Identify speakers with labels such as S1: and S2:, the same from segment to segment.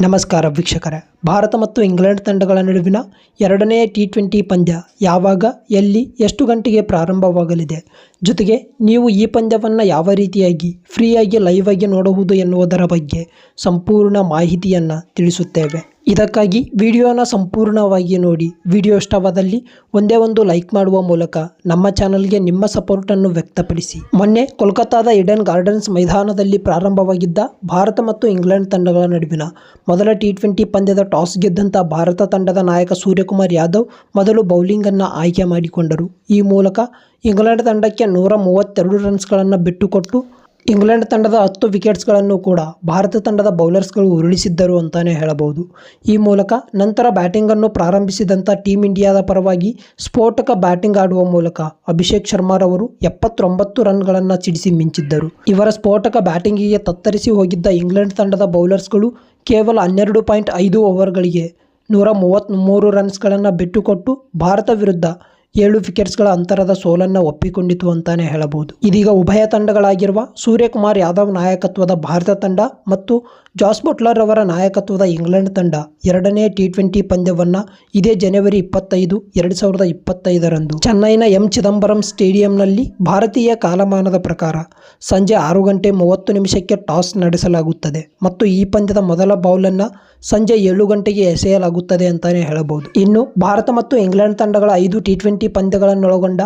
S1: ನಮಸ್ಕಾರ ವೀಕ್ಷಕರೇ. ಭಾರತ ಮತ್ತು ಇಂಗ್ಲೆಂಡ್ ತಂಡಗಳ ನಡುವಿನ ಎರಡನೇ ಟಿ ಟ್ವೆಂಟಿ ಪಂದ್ಯ ಯಾವಾಗ, ಎಲ್ಲಿ, ಎಷ್ಟು ಗಂಟೆಗೆ ಪ್ರಾರಂಭವಾಗಲಿದೆ? ಜೊತೆಗೆ ನೀವು ಈ ಪಂದ್ಯವನ್ನು ಯಾವ ರೀತಿಯಾಗಿ ಫ್ರೀಯಾಗಿ ಲೈವ್ ಆಗಿ ನೋಡಬಹುದು ಎನ್ನುವುದರ ಬಗ್ಗೆ ಸಂಪೂರ್ಣ ಮಾಹಿತಿಯನ್ನು ತಿಳಿಸುತ್ತೇವೆ. ಇದಕ್ಕಾಗಿ ವಿಡಿಯೋನ ಸಂಪೂರ್ಣವಾಗಿ ನೋಡಿ. ವಿಡಿಯೋ ಇಷ್ಟವಾದಲ್ಲಿ ಒಂದೇ ಒಂದು ಲೈಕ್ ಮಾಡುವ ಮೂಲಕ ನಮ್ಮ ಚಾನಲ್ಗೆ ನಿಮ್ಮ ಸಪೋರ್ಟನ್ನು ವ್ಯಕ್ತಪಡಿಸಿ. ಮೊನ್ನೆ ಕೋಲ್ಕತ್ತಾದ ಇಡನ್ ಗಾರ್ಡನ್ಸ್ ಮೈದಾನದಲ್ಲಿ ಪ್ರಾರಂಭವಾಗಿದ್ದ ಭಾರತ ಮತ್ತು ಇಂಗ್ಲೆಂಡ್ ತಂಡಗಳ ನಡುವಿನ ಮೊದಲ ಟಿ ಟ್ವೆಂಟಿ ಪಂದ್ಯದ ಟಾಸ್ ಗೆದ್ದಂಥ ಭಾರತ ತಂಡದ ನಾಯಕ ಸೂರ್ಯಕುಮಾರ್ ಯಾದವ್ ಮೊದಲು ಬೌಲಿಂಗನ್ನು ಆಯ್ಕೆ ಮಾಡಿಕೊಂಡರು. ಈ ಮೂಲಕ ಇಂಗ್ಲೆಂಡ್ ತಂಡಕ್ಕೆ ನೂರ ಮೂವತ್ತೆರಡು ರನ್ಸ್ಗಳನ್ನು ಬಿಟ್ಟುಕೊಟ್ಟು ಇಂಗ್ಲೆಂಡ್ ತಂಡದ ಹತ್ತು ವಿಕೆಟ್ಸ್ಗಳನ್ನು ಕೂಡ ಭಾರತ ತಂಡದ ಬೌಲರ್ಸ್ಗಳು ಉರುಳಿಸಿದ್ದರು ಅಂತಲೇ ಹೇಳಬಹುದು. ಈ ಮೂಲಕ ನಂತರ ಬ್ಯಾಟಿಂಗನ್ನು ಪ್ರಾರಂಭಿಸಿದಂಥ ಟೀಮ್ ಇಂಡಿಯಾದ ಪರವಾಗಿ ಸ್ಫೋಟಕ ಬ್ಯಾಟಿಂಗ್ ಆಡುವ ಮೂಲಕ ಅಭಿಷೇಕ್ ಶರ್ಮಾರವರು ಎಪ್ಪತ್ತೊಂಬತ್ತು ರನ್ಗಳನ್ನು ಚಿಡಿಸಿ ಮಿಂಚಿದ್ದರು. ಇವರ ಸ್ಫೋಟಕ ಬ್ಯಾಟಿಂಗಿಗೆ ತತ್ತರಿಸಿ ಹೋಗಿದ್ದ ಇಂಗ್ಲೆಂಡ್ ತಂಡದ ಬೌಲರ್ಸ್ಗಳು ಕೇವಲ ಹನ್ನೆರಡು ಪಾಯಿಂಟ್ ಐದು ಓವರ್ಗಳಿಗೆ ನೂರ ಮೂವತ್ತ್ಮೂರು ರನ್ಸ್ಗಳನ್ನು ಬಿಟ್ಟುಕೊಟ್ಟು ಭಾರತ ವಿರುದ್ಧ ಏಳು ವಿಕೆಟ್ಸ್ಗಳ ಅಂತರದ ಸೋಲನ್ನು ಒಪ್ಪಿಕೊಂಡಿತು ಅಂತಾನೆ ಹೇಳಬಹುದು. ಇದೀಗ ಉಭಯ ತಂಡಗಳಾಗಿರುವ ಸೂರ್ಯಕುಮಾರ್ ಯಾದವ್ ನಾಯಕತ್ವದ ಭಾರತ ತಂಡ ಮತ್ತು ಜಾಸ್ ಬಟ್ಲರ್ ಅವರ ನಾಯಕತ್ವದ ಇಂಗ್ಲೆಂಡ್ ತಂಡ ಎರಡನೇ ಟಿ ಟ್ವೆಂಟಿ ಪಂದ್ಯವನ್ನು ಇದೇ ಜನವರಿ ಇಪ್ಪತ್ತೈದು, ಎರಡು ಸಾವಿರದ ಇಪ್ಪತ್ತೈದರಂದು. ಚೆನ್ನೈನ ಎಂ ಚಿದಂಬರಂ ಸ್ಟೇಡಿಯಂನಲ್ಲಿ ಭಾರತೀಯ ಕಾಲಮಾನದ ಪ್ರಕಾರ ಸಂಜೆ ಆರು ಗಂಟೆ ಮೂವತ್ತು ನಿಮಿಷಕ್ಕೆ ಟಾಸ್ ನಡೆಸಲಾಗುತ್ತದೆ ಮತ್ತು ಈ ಪಂದ್ಯದ ಮೊದಲ ಬೌಲನ್ನು ಸಂಜೆ ಏಳು ಗಂಟೆಗೆ ಎಸೆಯಲಾಗುತ್ತದೆ ಅಂತಾನೆ ಹೇಳಬಹುದು. ಇನ್ನು ಭಾರತ ಮತ್ತು ಇಂಗ್ಲೆಂಡ್ ತಂಡಗಳ ಐದು ಟಿ ಟ್ವೆಂಟಿ ಪಂದ್ಯಗಳನ್ನೊಳಗೊಂಡ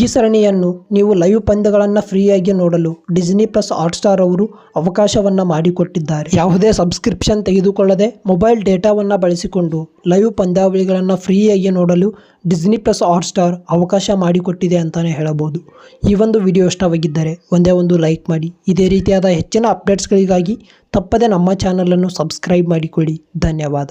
S1: ಈ ಸರಣಿಯನ್ನು ನೀವು ಲೈವ್ ಪಂದ್ಯಗಳನ್ನು ಫ್ರೀಯಾಗಿ ನೋಡಲು ಡಿಸ್ನಿ ಪ್ಲಸ್ ಹಾಟ್ಸ್ಟಾರ್ ಅವರು ಅವಕಾಶವನ್ನು ಮಾಡಿಕೊಟ್ಟಿದ್ದಾರೆ. ಯಾವುದೇ ಸಬ್ಸ್ಕ್ರಿಪ್ಷನ್ ತೆಗೆದುಕೊಳ್ಳದೆ ಮೊಬೈಲ್ ಡೇಟಾವನ್ನು ಬಳಸಿಕೊಂಡು ಲೈವ್ ಪಂದ್ಯಾವಳಿಗಳನ್ನು ಫ್ರೀಯಾಗಿ ನೋಡಲು ಡಿಸ್ನಿ ಪ್ಲಸ್ ಹಾಟ್ಸ್ಟಾರ್ ಅವಕಾಶ ಮಾಡಿಕೊಟ್ಟಿದೆ ಅಂತಲೇ ಹೇಳಬಹುದು. ಈ ಒಂದು ವಿಡಿಯೋ ಇಷ್ಟವಾಗಿದ್ದರೆ ಒಂದೇ ಒಂದು ಲೈಕ್ ಮಾಡಿ. ಇದೇ ರೀತಿಯಾದ ಹೆಚ್ಚಿನ ಅಪ್ಡೇಟ್ಸ್ಗಳಿಗಾಗಿ ತಪ್ಪದೆ ನಮ್ಮ ಚಾನಲನ್ನು ಸಬ್ಸ್ಕ್ರೈಬ್ ಮಾಡಿಕೊಳ್ಳಿ. ಧನ್ಯವಾದ.